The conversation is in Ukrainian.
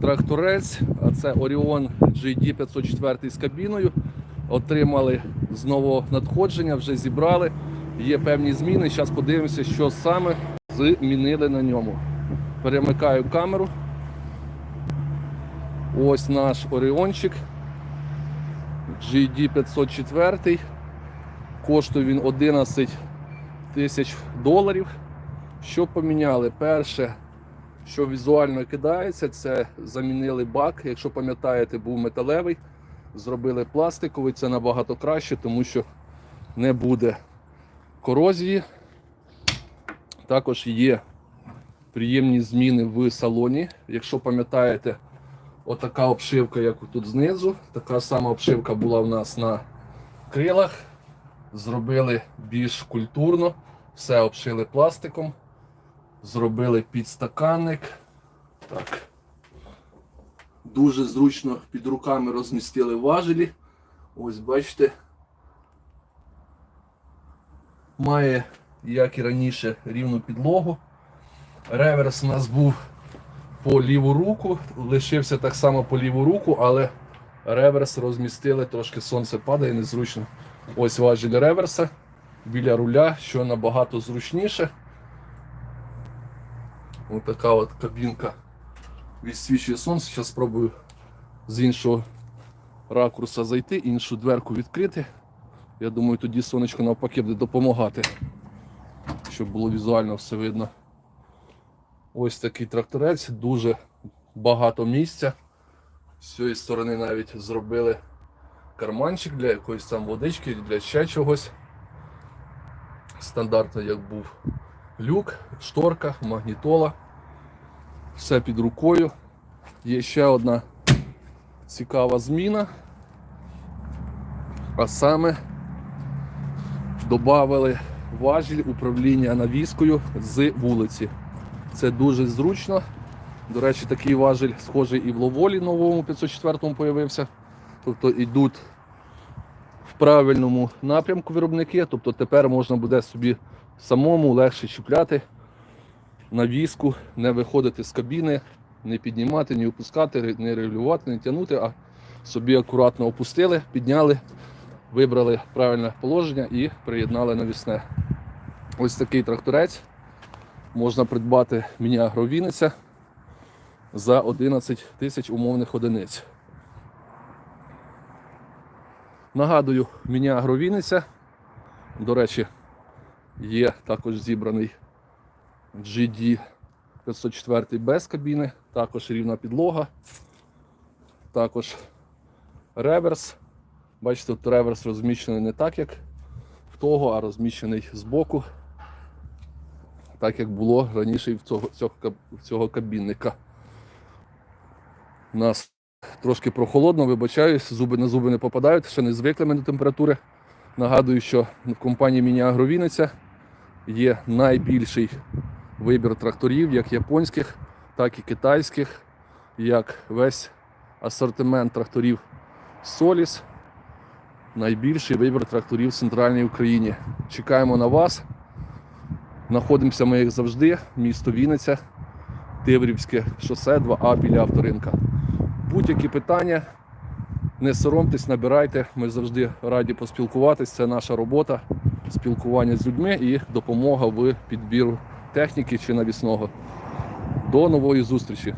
тракторець, а це Orion GD 504 з кабіною. Отримали з нового надходження, вже зібрали. Є певні зміни. Зараз подивимося, що саме змінили на ньому. Перемикаю камеру. Ось наш Оріончик. GD 504. Коштує він 11 тисяч доларів. Що поміняли? Перше, що візуально кидається, це замінили бак. Якщо пам'ятаєте, був металевий, зробили пластиковий, це набагато краще, тому що не буде корозії. Також є приємні зміни в салоні. Якщо пам'ятаєте, отака обшивка, як тут знизу, така сама обшивка була в нас на крилах. Зробили більш культурно, все обшили пластиком. Зробили підстаканник. Так. Дуже зручно під руками розмістили важелі. Ось бачите. Має, як і раніше, рівну підлогу. Реверс у нас був по ліву руку, лишився так само по ліву руку, але реверс розмістили, трошки сонце падає, незручно. Ось важіль реверса біля руля, що набагато зручніше. Ось така от кабінка відсвічує сонце. Зараз спробую з іншого ракурса зайти, іншу дверку відкрити. Я думаю, тоді сонечко навпаки буде допомагати, щоб було візуально все видно. Ось такий тракторець, дуже багато місця. З цієї сторони навіть зробили карманчик для якоїсь там водички, для ще чогось. Стандартно, як був люк, шторка, магнітола. Все під рукою. Є ще одна цікава зміна. А саме додали важіль управління навіскою з вулиці. Це дуже зручно. До речі, такий важіль схожий і в Ловолі новому 504-му появився. Тобто йдуть правильному напрямку виробники. Тобто тепер можна буде собі самому легше чіпляти навіску, не виходити з кабіни, не піднімати, не опускати, не регулювати, не тягнути, а собі акуратно опустили, підняли, вибрали правильне положення і приєднали навісне. Ось такий тракторець можна придбати в Міні-Агро за 11 тисяч умовних одиниць. Нагадую, Міні-Агро Вінниця. До речі, є також зібраний GD 504 без кабіни, також рівна підлога, також реверс. Бачите, тут реверс розміщений не так, як в того, а розміщений збоку, так як було раніше і в цього, цього, цього кабінника. У нас трошки прохолодно, вибачаюсь, зуби на зуби не попадають, ще не звикли ми до температури. Нагадую, що в компанії Міні-Агро Вінниця є найбільший вибір тракторів, як японських, так і китайських, як весь асортимент тракторів Solis. Найбільший вибір тракторів в центральній Україні. Чекаємо на вас. Знаходимося ми, як завжди, місто Вінниця, Тиврівське шосе 2А біля авторинка. Будь-які питання, не соромтесь, набирайте. Ми завжди раді поспілкуватись. Це наша робота, спілкування з людьми і допомога в підбіру техніки чи навісного. До нової зустрічі!